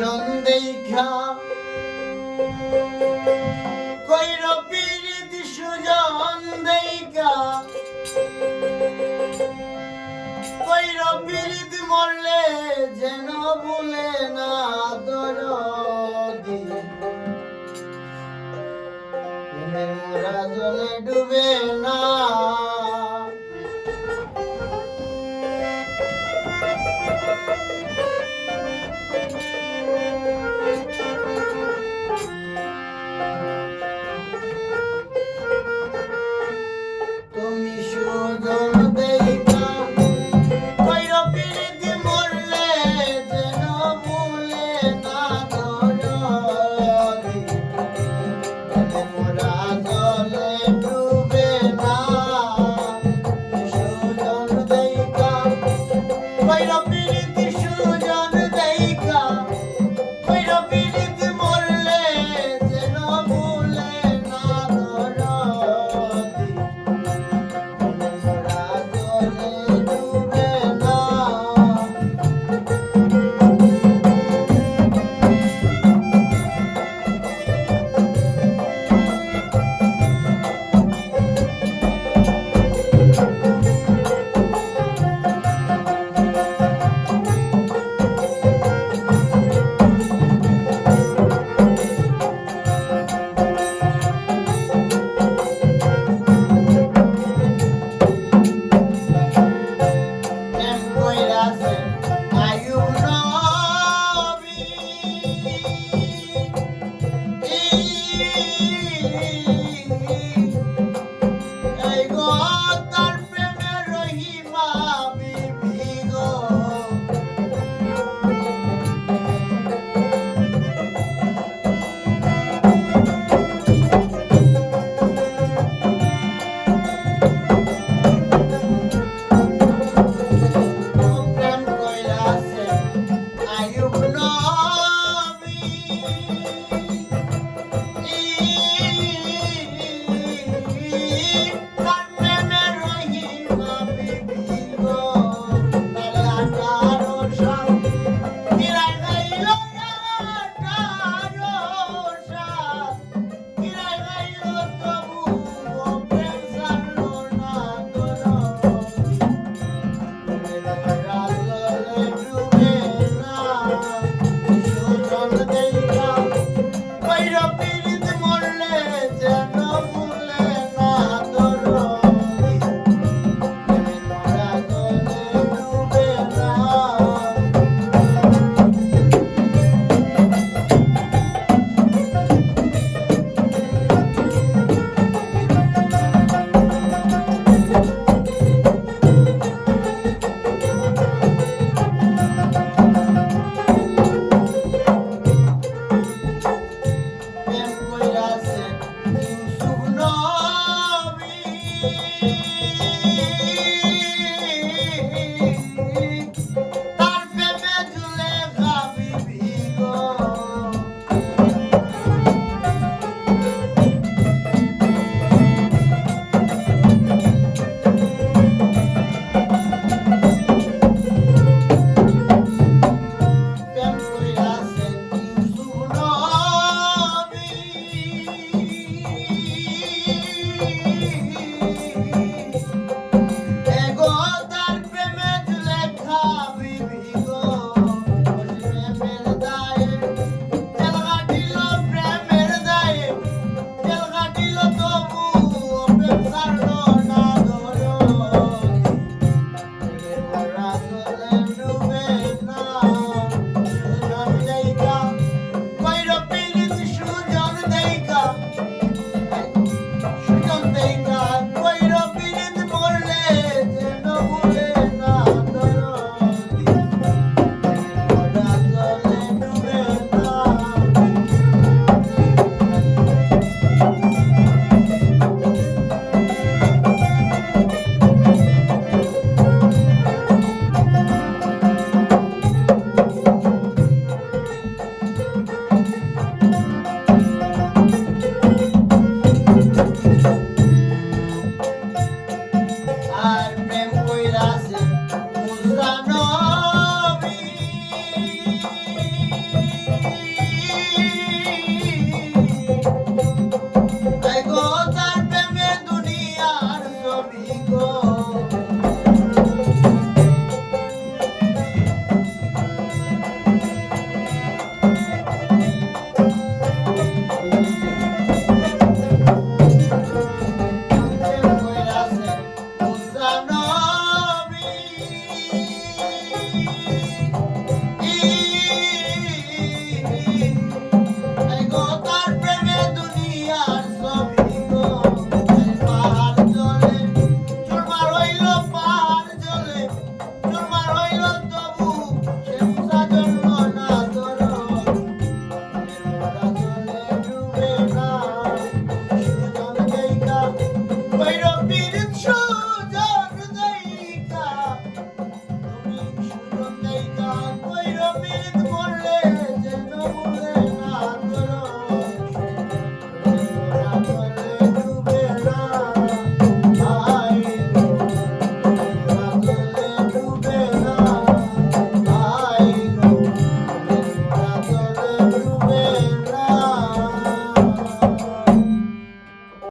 জন দেখা। কইর পীড়িত সুজন দেখা। কইর পীড়িত মরলে যেন ভুলে না প্রেমের মোরা জলে ডুবে না played a minute.